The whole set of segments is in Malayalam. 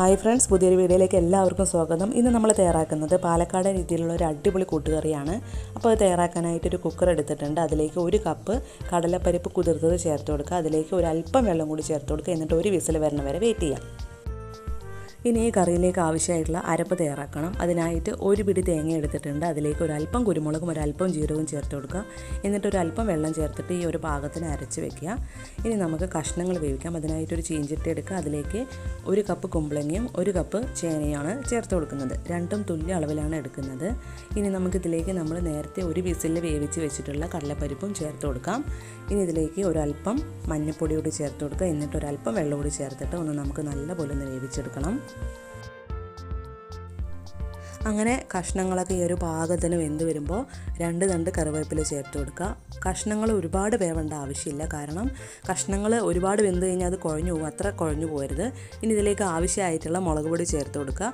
ഹായ് ഫ്രണ്ട്സ് പുതിയൊരു വീഡിയോയിലേക്ക് എല്ലാവർക്കും സ്വാഗതം. ഇന്ന് നമ്മൾ തയ്യാറാക്കുന്നത് പാലക്കാട് രീതിയിലുള്ള ഒരു അടിപൊളി കൂട്ടുകറിയാണ്. അപ്പോൾ അത് തയ്യാറാക്കാനായിട്ട് ഒരു കുക്കർ എടുത്തിട്ടുണ്ട്. അതിലേക്ക് ഒരു കപ്പ് കടലപ്പരിപ്പ് കുതിർത്തത് ചേർത്ത് കൊടുക്കുക. അതിലേക്ക് ഒരു അല്പം വെള്ളം കൂടി ചേർത്ത് കൊടുക്കുക. എന്നിട്ട് ഒരു വിസിൽ വരണ വരെ വെയിറ്റ് ചെയ്യാം. ഇനി ഈ കറിയിലേക്ക് ആവശ്യമായിട്ടുള്ള അരപ്പ് തയ്യാറാക്കണം. അതിനായിട്ട് ഒരു പിടി തേങ്ങ എടുത്തിട്ടുണ്ട്. അതിലേക്ക് ഒരു അല്പം കുരുമുളകും ഒരു അല്പം ജീരകവും ചേർത്ത് കൊടുക്കുക. എന്നിട്ട് അല്പം വെള്ളം ചേർത്തിട്ട് ഈ ഒരു പാകത്തിന് അരച്ച് വെക്കുക. ഇനി നമുക്ക് കഷ്ണങ്ങൾ വേവിക്കാം. അതിനായിട്ട് ഒരു ചീഞ്ചട്ടി എടുക്കുക. അതിലേക്ക് ഒരു കപ്പ് കുമ്പളങ്ങയും ഒരു കപ്പ് ചേനയാണ് ചേർത്ത് കൊടുക്കുന്നത്. രണ്ടും തുല്യ അളവിലാണ് എടുക്കുന്നത്. ഇനി നമുക്കിതിലേക്ക് നമ്മൾ നേരത്തെ ഒരു വിസിലിൽ വേവിച്ച് വെച്ചിട്ടുള്ള കടലപ്പരിപ്പും ചേർത്ത് കൊടുക്കാം. ഇനി ഇതിലേക്ക് ഒരല്പം മഞ്ഞൾപ്പൊടി ചേർത്ത് കൊടുക്കുക. എന്നിട്ട് ഒരല്പം വെള്ളം കൂടി ചേർത്തിട്ട് ഒന്ന് നമുക്ക് നല്ലപോലെ ഒന്ന് വേവിച്ചെടുക്കണം. അങ്ങനെ കഷ്ണങ്ങളൊക്കെ ഈ ഒരു പാകത്തിന് വെന്ത് വരുമ്പോൾ രണ്ട് രണ്ട് കറിവേപ്പില ചേർത്ത് കൊടുക്കുക. കഷ്ണങ്ങൾ ഒരുപാട് വേവേണ്ട ആവശ്യമില്ല. കാരണം കഷ്ണങ്ങൾ ഒരുപാട് വെന്ത് കഴിഞ്ഞാൽ അത് കുഴഞ്ഞു പോകും. അത്ര കുഴഞ്ഞു പോകരുത്. ഇനി ഇതിലേക്ക് ആവശ്യമായിട്ടുള്ള മുളക് പൊടി ചേർത്ത് കൊടുക്കുക.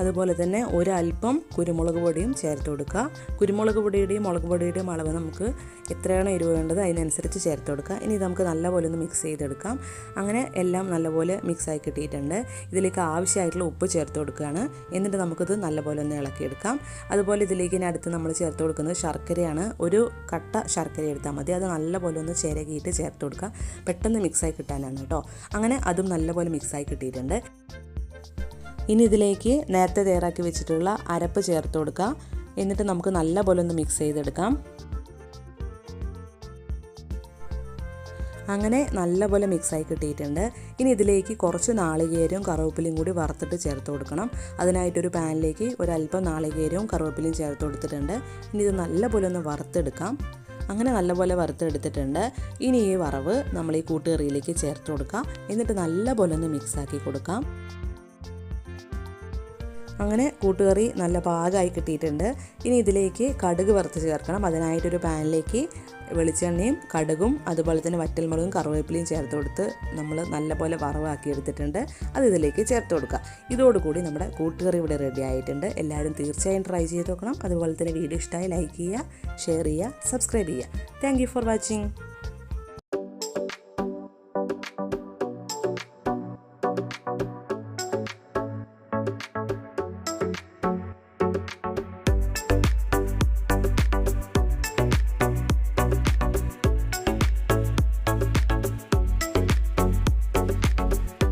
അതുപോലെ തന്നെ ഒരല്പം കുരുമുളക് പൊടിയും ചേർത്ത് കൊടുക്കുക. കുരുമുളക് പൊടിയുടെയും മുളക് പൊടിയുടെയും അളവ് നമുക്ക് എത്രയാണോ എരിവ് വേണ്ടത് അതിനനുസരിച്ച് ചേർത്ത് കൊടുക്കുക. ഇനി നമുക്ക് നല്ലപോലെ ഒന്ന് മിക്സ് ചെയ്തെടുക്കാം. അങ്ങനെ എല്ലാം നല്ലപോലെ മിക്സായി കിട്ടിയിട്ടുണ്ട്. ഇതിലേക്ക് ആവശ്യമായിട്ടുള്ള ഉപ്പ് ചേർത്ത് കൊടുക്കുകയാണ്. എന്നിട്ട് നമുക്കിത് നല്ലപോലെ ഒന്ന് ഇളക്കിയെടുക്കാം. അതുപോലെ ഇതിലേക്ക് ഇനി അടുത്ത് നമ്മൾ ചേർത്ത് കൊടുക്കുന്നത് ശർക്കരയാണ്. ഒരു കട്ട ശർക്കര എടുത്താൽ മതി. അത് നല്ലപോലെ ഒന്ന് ചിരകിയിട്ട് ചേർത്ത് കൊടുക്കുക. പെട്ടെന്ന് മിക്സായി കിട്ടാനാണ് കേട്ടോ. അങ്ങനെ അതും നല്ലപോലെ മിക്സായി കിട്ടിയിട്ടുണ്ട്. ഇനി ഇതിലേക്ക് നേരത്തെ തയ്യാറാക്കി വെച്ചിട്ടുള്ള അരപ്പ് ചേർത്ത് കൊടുക്കുക എന്നിട്ട് നമുക്ക് നല്ല പോലെ ഒന്ന് മിക്സ് ചെയ്തെടുക്കാം. അങ്ങനെ നല്ലപോലെ മിക്സായി കിട്ടിയിട്ടുണ്ട്. ഇനി ഇതിലേക്ക് കുറച്ച് നാളികേരവും കറുവപ്പിലയും കൂടി വറുത്തിട്ട് ചേർത്ത് കൊടുക്കണം. അതിനായിട്ടൊരു പാനിലേക്ക് ഒരല്പം നാളികേരവും കറുവപ്പിലയും ചേർത്ത് കൊടുത്തിട്ടുണ്ട്. ഇനി ഇത് നല്ലപോലെ ഒന്ന് വറുത്തെടുക്കാം. അങ്ങനെ നല്ലപോലെ വറുത്തെടുത്തിട്ടുണ്ട്. ഇനി ഈ വറവ് നമ്മൾ ഈ കൂട്ടുകറിയിലേക്ക് ചേർത്ത് കൊടുക്കാം. എന്നിട്ട് നല്ലപോലെ ഒന്ന് മിക്സാക്കി കൊടുക്കാം. അങ്ങനെ കൂട്ടുകറി നല്ല പാകമായി കിട്ടിയിട്ടുണ്ട്. ഇനി ഇതിലേക്ക് കടുക് വറുത്ത് ചേർക്കണം. അതിനായിട്ടൊരു പാനിലേക്ക് വെളിച്ചെണ്ണയും കടുകും അതുപോലെ തന്നെ വറ്റൽമുളകും കറിവേപ്പിലയും ചേർത്ത് കൊടുത്ത് നമ്മൾ നല്ലപോലെ വറവാക്കി എടുത്തിട്ടുണ്ട്. അത് ഇതിലേക്ക് ചേർത്ത് കൊടുക്കുക. ഇതോടുകൂടി നമ്മുടെ കൂട്ടുകറി ഇവിടെ റെഡി ആയിട്ടുണ്ട്. എല്ലാവരും തീർച്ചയായും ട്രൈ ചെയ്ത് നോക്കണം. അതുപോലെ തന്നെ വീഡിയോ ഇഷ്ടമായി ലൈക്ക് ചെയ്യുക ഷെയർ ചെയ്യുക സബ്സ്ക്രൈബ് ചെയ്യുക. Thank for watching